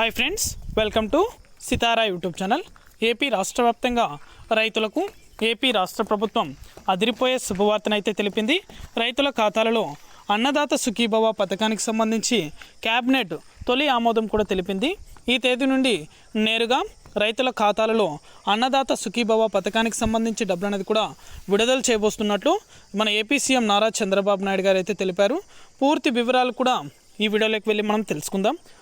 Hi friends welcome to Sitara YouTube channel AP రాష్ట్ర వ్యాప్తంగా రైతులకు ఏపీ రాష్ట్ర ప్రభుత్వం అదిరిపోయే శుభవార్తనైతే తెలిపింది. రైతుల ఖాతాలలో అన్నదాత సుఖీభవ పథకానికి సంబంధించి క్యాబినెట్ తొలి ఆమోదం కూడా తెలిపింది. ఈ తేదీ నుండి నేరుగా రైతుల ఖాతాలలో అన్నదాత సుఖీభవ పథకానికి సంబంధించి డబ్బులు అనేది కూడా విడుదల చేయబోస్తున్నట్లు మన ఏపీ సీఎం నారా చంద్రబాబు నాయుడు గారు అయితే తెలిపారు. పూర్తి వివరాలు కూడా ఈ వీడియోలోకి వెళ్ళి మనం తెలుసుకుందాం.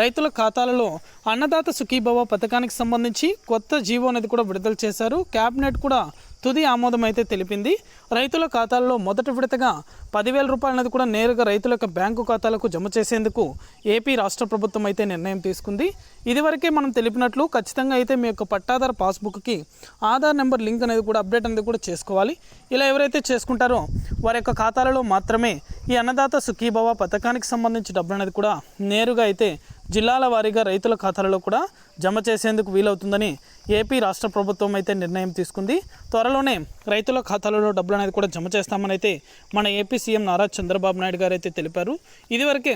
రైతుల ఖాతాలలో అన్నదాత సుఖీభవ పథకానికి సంబంధించి కొత్త జీవో అనేది కూడా విడుదల చేశారు. క్యాబినెట్ కూడా తుది ఆమోదం అయితే తెలిపింది. రైతుల ఖాతాల్లో మొదటి విడతగా పదివేల రూపాయలు అనేది కూడా నేరుగా రైతుల యొక్క బ్యాంకు ఖాతాలకు జమ చేసేందుకు ఏపీ రాష్ట్ర ప్రభుత్వం అయితే నిర్ణయం తీసుకుంది. ఇదివరకే మనం తెలిపినట్లు ఖచ్చితంగా అయితే మీ యొక్క పట్టాదార పాస్బుక్కి ఆధార్ నెంబర్ లింక్ అనేది కూడా అప్డేట్ అనేది కూడా చేసుకోవాలి. ఇలా ఎవరైతే చేసుకుంటారో వారి యొక్క ఖాతాలలో మాత్రమే ఈ అన్నదాత సుఖీభవ పథకానికి సంబంధించి డబ్బులు అనేది కూడా నేరుగా అయితే జిల్లాల వారీగా రైతుల ఖాతాలలో కూడా జమ చేసేందుకు వీలవుతుందని ఏపీ రాష్ట్ర ప్రభుత్వం అయితే నిర్ణయం తీసుకుంది. త్వరలోనే రైతుల ఖాతాలలో డబ్బులు అనేది కూడా జమ చేస్తామని అయితే మన ఏపీ సీఎం నారా చంద్రబాబు నాయుడు గారు అయితే తెలిపారు. ఇదివరకే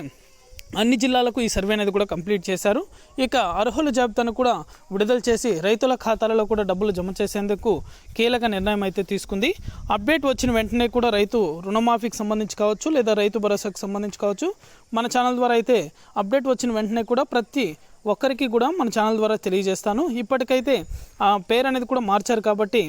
అన్ని జిల్లాలకు ఈ సర్వే అనేది కూడా కంప్లీట్ చేశారు. ఇక అర్హుల జాబితాను కూడా విడుదల చేసి రైతుల ఖాతాలలో కూడా డబ్బులు జమ చేసేందుకు కీలక నిర్ణయం అయితే తీసుకుంది. అప్డేట్ వచ్చిన వెంటనే కూడా రైతు రుణమాఫీకి సంబంధించి కావచ్చు లేదా రైతు భరోసాకు సంబంధించి కావచ్చు మన ఛానల్ ద్వారా అయితే అప్డేట్ వచ్చిన వెంటనే కూడా ప్రతి ఒక్కరికి కూడా మన ఛానల్ ద్వారా తెలియజేస్తాను. ఇప్పటికైతే ఆ పేరు అనేది కూడా మార్చారు కాబట్టి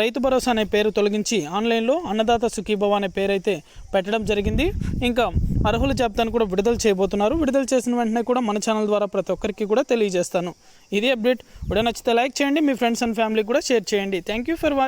రైతు భరోసా అనే పేరు తొలగించి ఆన్లైన్లో అన్నదాత సుఖీభవ అనే పేరు అయితే పెట్టడం జరిగింది. ఇంకా అర్హుల జాబితాను కూడా విడుదల చేయబోతున్నారు. విడుదల చేసిన వెంటనే కూడా మన ఛానల్ ద్వారా ప్రతి ఒక్కరికి కూడా తెలియజేస్తాను. ఇది అప్డేట్. వీడియో నచ్చితే లైక్ చేయండి. మీ ఫ్రెండ్స్ అండ్ ఫ్యామిలీకి కూడా షేర్ చేయండి. Thank you for watch.